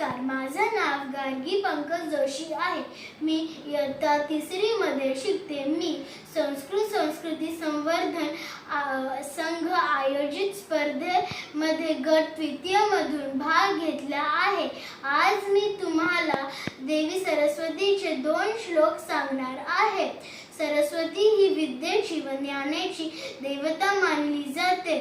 गार्गी पंकज जोशी आहे. मी इयत्ता तिसरीमध्ये शिकते. मी संस्कृत संस्कृती संवर्धन संघ आयोजित स्पर्धेमध्ये गट तृतीयमधून भाग घेतला आहे. आज मी तुम्हाला देवी सरस्वतीचे दोन श्लोक सांगणार आहे. सरस्वती ही विद्येची व ज्ञानाची देवता मानली जाते.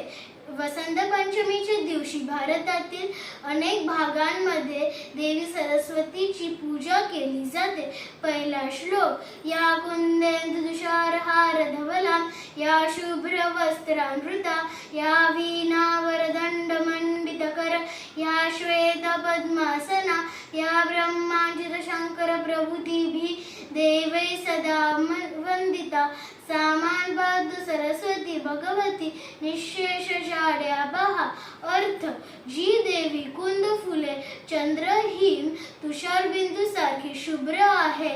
वसंत पंचमीच्या दिवशी भारतातील अनेक भागांमध्ये देवी सरस्वतीची पूजा केली जाते. पहिला श्लोक या कुंदेंदु तुषार हार धवला या शुभ्र वस्त्रानृता या वीणा दंड मंडित कर या श्वेत पद्मासना या ब्रह्मांजित शंकर प्रभूतीभी देवै सदा म- वंदिता सामान सरस्वती भगवती निशेष जाड्या बहा। अर्थ जी देवी कुंद फुले चंद्रहीन तुषारबिंदू सारखी शुभ्र आहे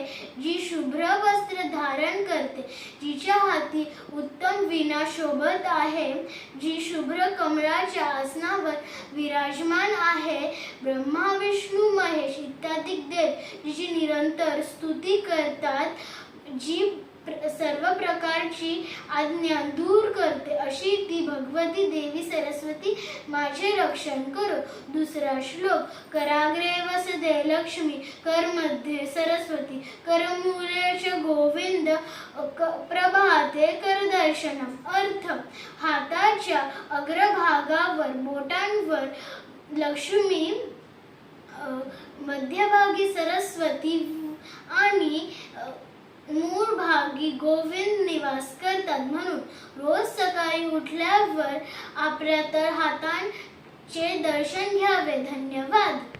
जी शुभ्र वस्त्र धारण करते जिच्या हाती उत्तम विना शोभत आहे जी शुभ्र कमळाच्या आसनावर विराजमान आहे ब्रह्मा विष्णू महे जी निरंतर स्तुती करतात जी प्र- सर्व प्रकारची आज्ञा दूर करते अशी ती भगवती देवी सरस्वती माझे रक्षण करो. दुसरा श्लोक कराग्रे वसदे लक्ष्मी करमध्ये सरस्वती करमूले च गोविंद क- प्रभाते करदर्शनम अर्थ हाताच्या अग्रभागावर बोटांवर लक्ष्मी मध्यभागी सरस्वती आणि मूळ भागी गोविंद निवास करतात. म्हणून रोज सकाळी उठल्यावर आपल्या तर हातांचे दर्शन घ्यावे. धन्यवाद.